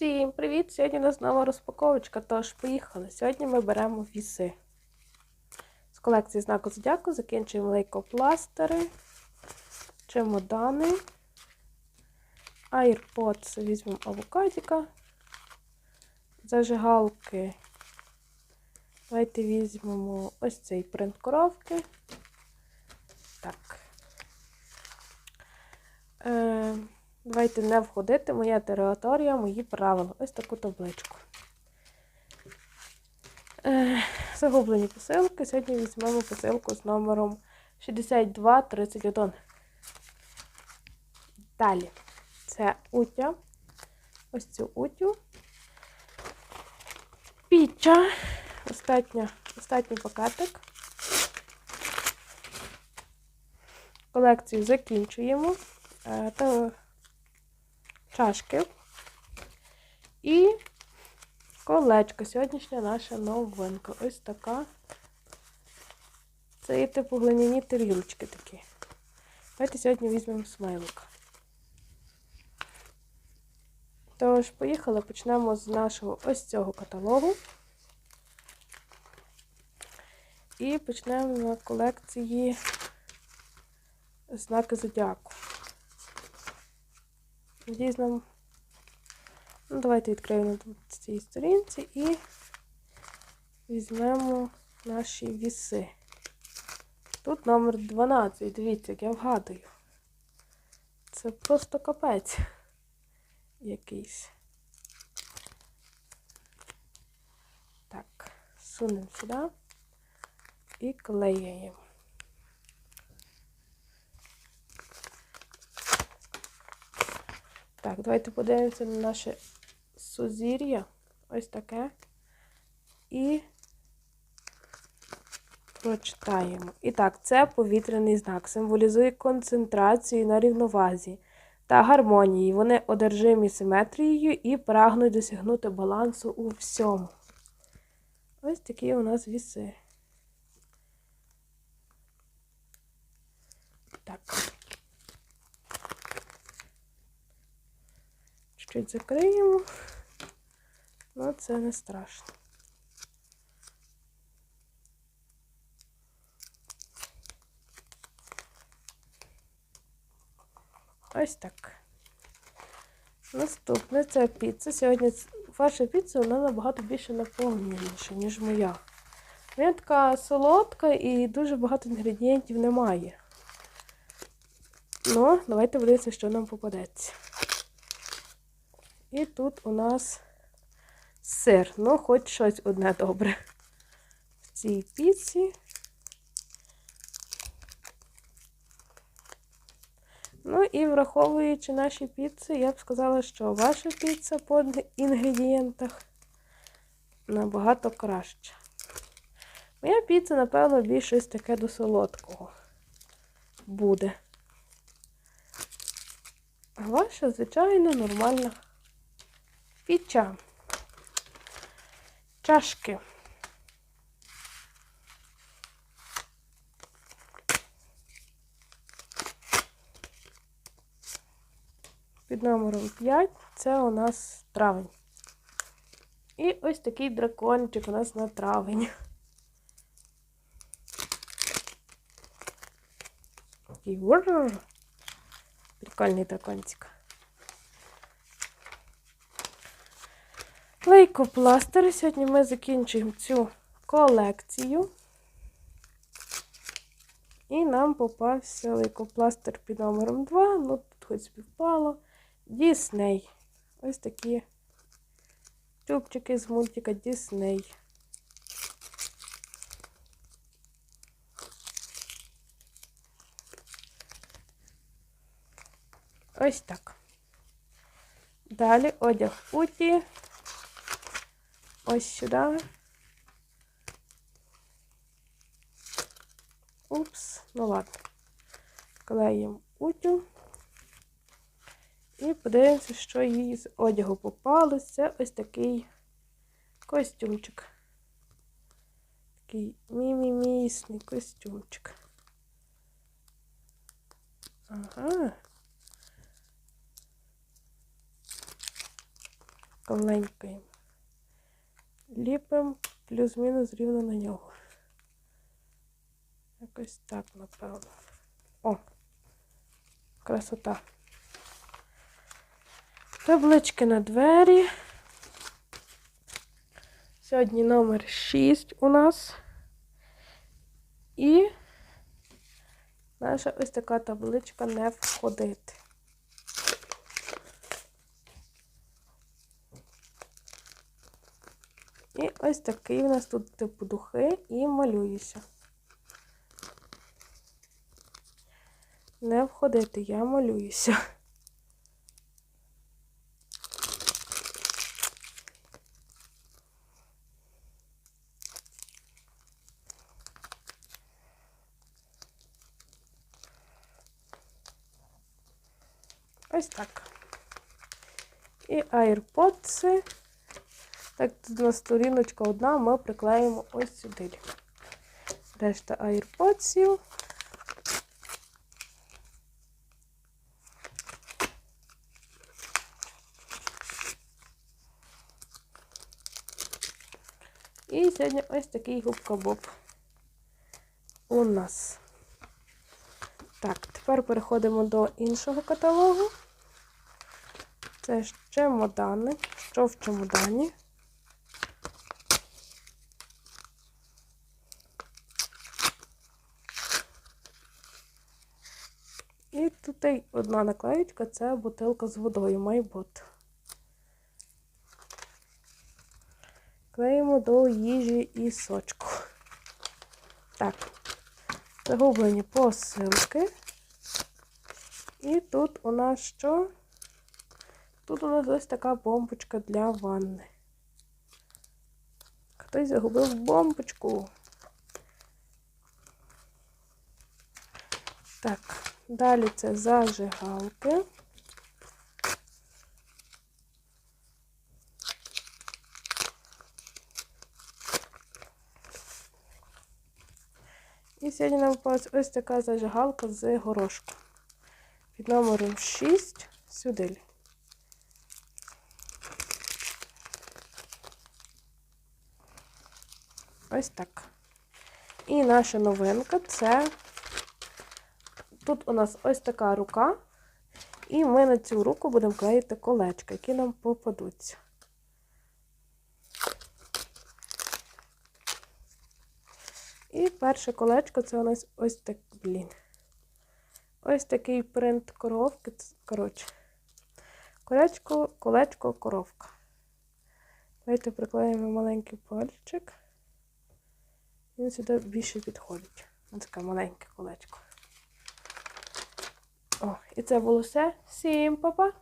Всім привіт! Сьогодні у нас нова розпаковочка, тож поїхали. Сьогодні ми беремо віси. З колекції знаку Зодіаку закінчуємо лейкопластери, чемодани, AirPods візьмемо авокадіка, зажигалки. Давайте візьмемо ось цей принт коровки. Так. Е, Давайте не входити. Моя територія, мої правила. Ось таку табличку. Е, Загублені посилки. Сьогодні візьмемо посилку з номером 6231. Далі. Це утя. Ось цю утю. Піча. Остатня, Остатній пакетик. Колекцію закінчуємо. Е, чашки і колечко. Сьогоднішня наша новинка. Ось така. Це є типу глиняні тарілочки такі. Давайте сьогодні візьмемо смайлик. Тож, поїхали, почнемо з нашого ось цього каталогу. І почнемо на колекції знаки зодіаку. Надіюсь. Ну, давайте відкриємо на цій сторінці і візьмемо наші віси. Тут номер 12. Дивіться, як я вгадую. Це просто капець якийсь. Так, сунемо сюди і клеїмо. Так, давайте подивимося на наше сузір'я. Ось таке. І прочитаємо. І так, це повітряний знак. Символізує концентрацію на рівновазі та гармонії. Вони одержимі симетрією і прагнуть досягнути балансу у всьому. Ось такі у нас віси. Так. Чуть закриємо, але це не страшно. Ось так. Наступне це піца. Сьогодні ваша піца вона набагато більше наповненіша, ніж моя. Вона така солодка і дуже багато інгредієнтів немає. Ну, давайте подивитися, що нам попадеться. І тут у нас сир. Ну, хоч щось одне добре. В цій піці. Ну і враховуючи наші піци, я б сказала, що ваша піца по інгредієнтах набагато краща. Моя піца, напевно, більш щось таке до солодкого буде. А ваша, звичайно, нормальна. Піча. Чашки. Під номером 5 це у нас травень. І ось такий дракончик у нас на травень. Такий Прикольний дракончик. Лейкопластери. Сьогодні ми закінчуємо цю колекцію. І нам попався лейкопластер під номером 2. Ну, тут хоч співпало. Дісней. Ось такі тюбчики з мультика Дісней. Ось так. Далі одяг Уті ось сюди. Упс, ну ладно. Клеїмо утю. І подивимося, що їй з одягу попалося. Ось такий костюмчик. Такий мімімісний костюмчик. Ага. Клейкаємо. Ліпимо плюс-мінус рівно на нього. Якось так, напевно. О! Красота. Таблички на двері. Сьогодні номер 6 у нас. І наша ось така табличка не входити. Ось такий у нас тут типу духи і малююся. Не входити, я малююся. Ось так. І AirPods. Так, тут у нас сторіночка одна, ми приклеїмо ось сюди. Решта AirPods. І сьогодні ось такий губка Боб у нас. Так, тепер переходимо до іншого каталогу. Це ж чемодани. Що в чемодані? І тут одна наклеєчка це бутилка з водою майбут. Клеїмо до їжі і сочку. Так, загублені посилки. І тут у нас що? Тут у нас ось така бомбочка для ванни. Хтось загубив бомбочку. Так, далі це зажигалки. І сьогодні нам попалась ось така зажигалка з горошку. Під номером 6 сюди. Ось так. І наша новинка це тут у нас ось така рука, і ми на цю руку будемо клеїти колечка, які нам попадуться. І перше колечко це у нас ось так, блін. Ось такий принт коровки. Коротше. Колечко, колечко, коровка. Давайте приклеїмо маленький пальчик. Він сюди більше підходить. Ось таке маленьке колечко. О, і це було все. Всім па-па!